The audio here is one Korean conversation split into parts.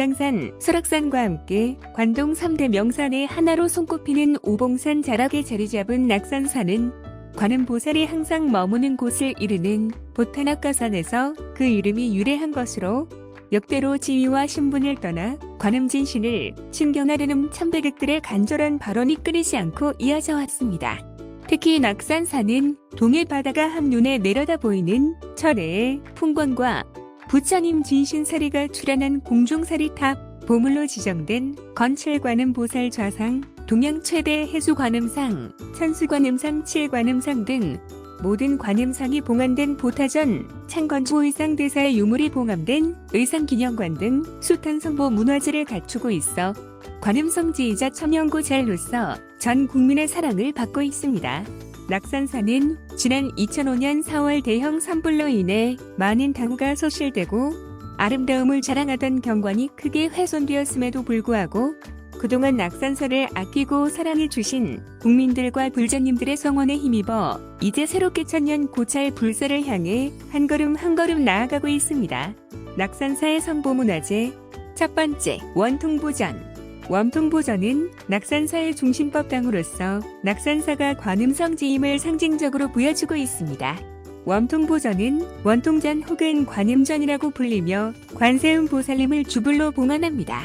금강산, 설악산과 함께 관동 3대 명산의 하나로 손꼽히는 오봉산 자락에 자리 잡은 낙산산은 관음 보살이 항상 머무는 곳을 이르는 보타낙가산에서 그 이름이 유래한 것으로 역대로 지위와 신분을 떠나 관음진신을 친경하려는 참배객들의 간절한 발언이 끊이지 않고 이어져 왔습니다. 특히 낙산산은 동해 바다가 한눈에 내려다 보이는 철의 풍광과 부처님 진신사리가 출현한 공중사리탑 보물로 지정된 건칠관음 보살 좌상, 동양 최대 해수관음상, 천수관음상 7관음상 등 모든 관음상이 봉안된 보타전, 창건조 의상 대사의 유물이 봉함된 의상 기념관 등 숱한 성보 문화재를 갖추고 있어 관음성지이자 천연고자로서 전 국민의 사랑을 받고 있습니다. 낙산사는 지난 2005년 4월 대형 산불로 인해 많은 다구가 소실되고 아름다움을 자랑하던 경관이 크게 훼손되었음에도 불구하고 그동안 낙산사를 아끼고 사랑해 주신 국민들과 불자님들의 성원에 힘입어 이제 새롭게 천년 고찰 불사를 향해 한 걸음 한 걸음 나아가고 있습니다. 낙산사의 성보문화재 첫 번째 원통보전 원통보전은 낙산사의 중심법당으로서 낙산사가 관음성지임을 상징적으로 보여주고 있습니다. 원통보전은 원통전 혹은 관음전이라고 불리며 관세음 보살님을 주불로 봉안합니다.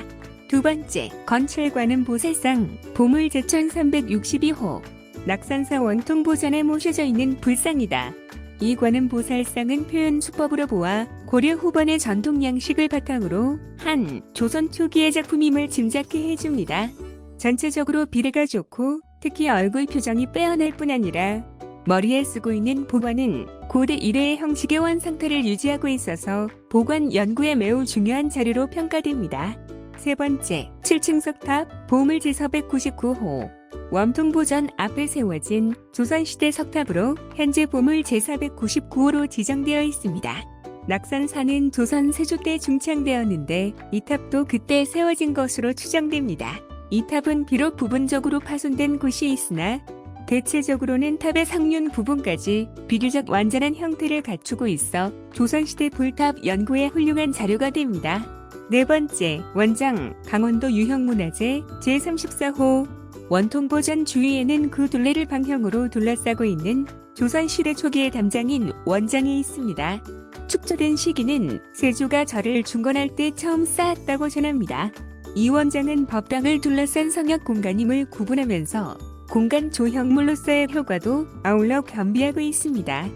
두 번째, 건철관음 보살상, 보물 제천 362호, 낙산사 원통보전에 모셔져 있는 불상이다. 이 관음 보살상은 표현 수법으로 보아 고려 후반의 전통 양식을 바탕으로 한 조선 초기의 작품임을 짐작케 해줍니다. 전체적으로 비례가 좋고 특히 얼굴 표정이 빼어날 뿐 아니라 머리에 쓰고 있는 보관은 고대 이래의 형식의 완상태를 유지하고 있어서 보관 연구에 매우 중요한 자료로 평가됩니다. 세 번째, 7층 석탑 보물지 499호 원통보전 앞에 세워진 조선시대 석탑으로 현재 보물 제499호로 지정되어 있습니다. 낙산사는 조선 세조 때 중창되었는데 이 탑도 그때 세워진 것으로 추정됩니다. 이 탑은 비록 부분적으로 파손된 곳이 있으나 대체적으로는 탑의 상륜 부분까지 비교적 완전한 형태를 갖추고 있어 조선시대 불탑 연구에 훌륭한 자료가 됩니다. 네 번째, 원장 강원도 유형문화재 제34호 원통보전 주위에는 그 둘레를 방향으로 둘러싸고 있는 조선시대 초기의 담장인 원장이 있습니다. 축조된 시기는 세조가 절을 중건할 때 처음 쌓았다고 전합니다. 이 원장은 법당을 둘러싼 성역 공간임을 구분하면서 공간 조형물로서의 효과도 아울러 겸비하고 있습니다.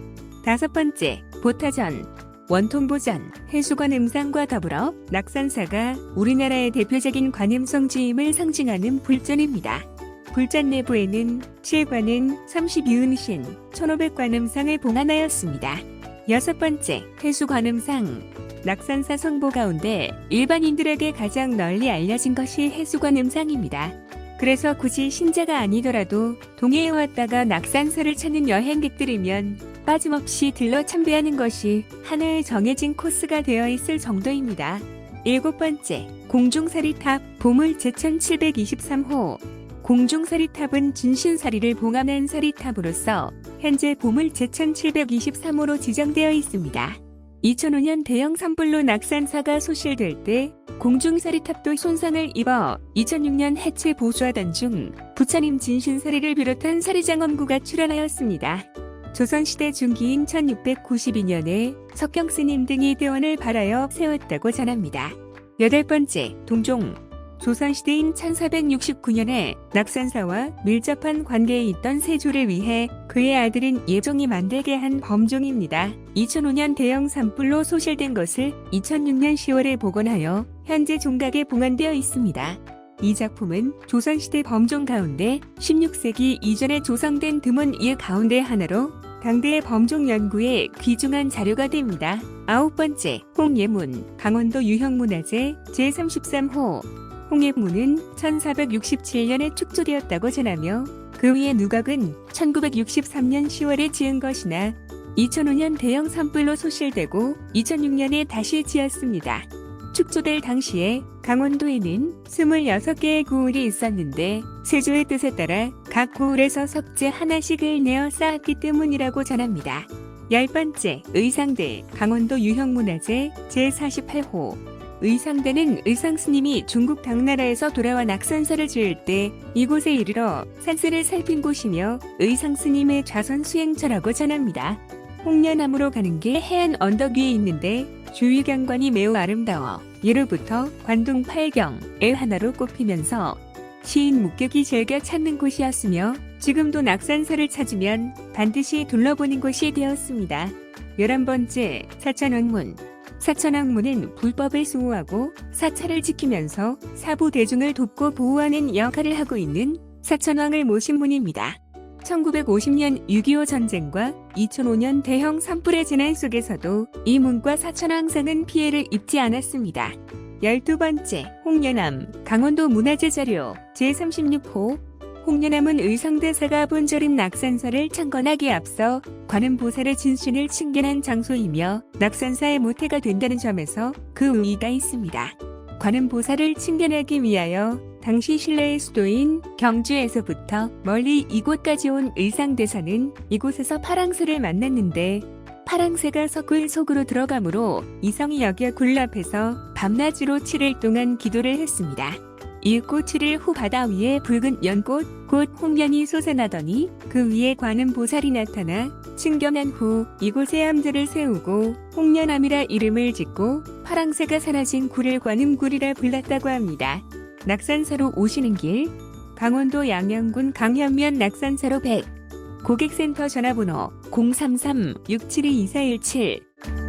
다섯 번째, 보타전, 원통보전, 해수관 음상과 더불어 낙산사가 우리나라의 대표적인 관음성지임을 상징하는 불전입니다. 불전 내부에는 7관은 32은신, 1500관음상을 봉안하였습니다. 여섯 번째, 해수관음상. 낙산사 성보 가운데 일반인들에게 가장 널리 알려진 것이 해수관음상입니다. 그래서 굳이 신자가 아니더라도 동해에 왔다가 낙산사를 찾는 여행객들이면 빠짐없이 들러 참배하는 것이 하나의 정해진 코스가 되어 있을 정도입니다. 일곱 번째, 공중사리탑 보물 제천 723호. 공중사리탑은 진신사리를 봉함한 사리탑으로서 현재 보물 제천 723호로 지정되어 있습니다. 2005년 대형 산불로 낙산사가 소실될 때 공중사리탑도 손상을 입어 2006년 해체 보수하던 중 부처님 진신사리를 비롯한 사리장엄구가 출현하였습니다. 조선시대 중기인 1692년에 석경스님 등이 대원을 발하여 세웠다고 전합니다. 여덟 번째, 동종. 조선시대인 1469년에 낙산사와 밀접한 관계에 있던 세조를 위해 그의 아들인 예종이 만들게 한 범종입니다. 2005년 대형 산불로 소실된 것을 2006년 10월에 복원하여 현재 종각에 봉안되어 있습니다. 이 작품은 조선시대 범종 가운데 16세기 이전에 조성된 드문 일 가운데 하나로 당대의 범종 연구에 귀중한 자료가 됩니다. 아홉 번째, 홍예문, 강원도 유형문화재 제33호. 홍예문은 1467년에 축조되었다고 전하며 그 위의 누각은 1963년 10월에 지은 것이나 2005년 대형 산불로 소실되고 2006년에 다시 지었습니다. 축조될 당시에 강원도에는 26개의 고을이 있었는데 세조의 뜻에 따라 각 고을에서 석재 하나씩을 내어 쌓았기 때문이라고 전합니다. 열 번째, 의상대 강원도 유형문화재 제48호 의상대는 의상스님이 중국 당나라에서 돌아와 낙산사를 지을 때 이곳에 이르러 산세를 살핀 곳이며 의상스님의 좌선 수행처라고 전합니다. 홍련암으로 가는 길 해안 언덕 위에 있는데 주위 경관이 매우 아름다워 예로부터 관동 팔경의 하나로 꼽히면서 시인 묵격이 즐겨 찾는 곳이었으며 지금도 낙산사를 찾으면 반드시 둘러보는 곳이 되었습니다. 11번째 사천왕문 사천왕문은 불법을 수호하고 사찰을 지키면서 사부 대중을 돕고 보호하는 역할을 하고 있는 사천왕을 모신 문입니다. 1950년 6.25 전쟁과 2005년 대형 산불의 재난 속에서도 이 문과 사천왕상은 피해를 입지 않았습니다. 12번째 홍련암 강원도 문화재 자료 제36호 홍련암은 의성대사가 본절임 낙산사를 창건하기에 앞서 관음 보살의 진신을 칭견한 장소이며 낙산사의 모태가 된다는 점에서 그 의의가 있습니다. 관음 보살을 칭견하기 위하여 당시 신라의 수도인 경주에서부터 멀리 이곳까지 온 의상대사는 이곳에서 파랑새를 만났는데 파랑새가 석굴 속으로 들어가므로 이성이 여기에 굴 앞에서 밤낮으로 7일 동안 기도를 했습니다. 이윽고 7일 후 바다 위에 붉은 연꽃, 곧 홍련이 솟아나더니 그 위에 관음 보살이 나타나 칭견한 후 이곳에 함들을 세우고 홍련암이라 이름을 짓고 파랑새가 사라진 굴을 관음굴이라 불렀다고 합니다. 낙산사로 오시는 길 강원도 양양군 강현면 낙산사로 100 고객센터 전화번호 033-672-2417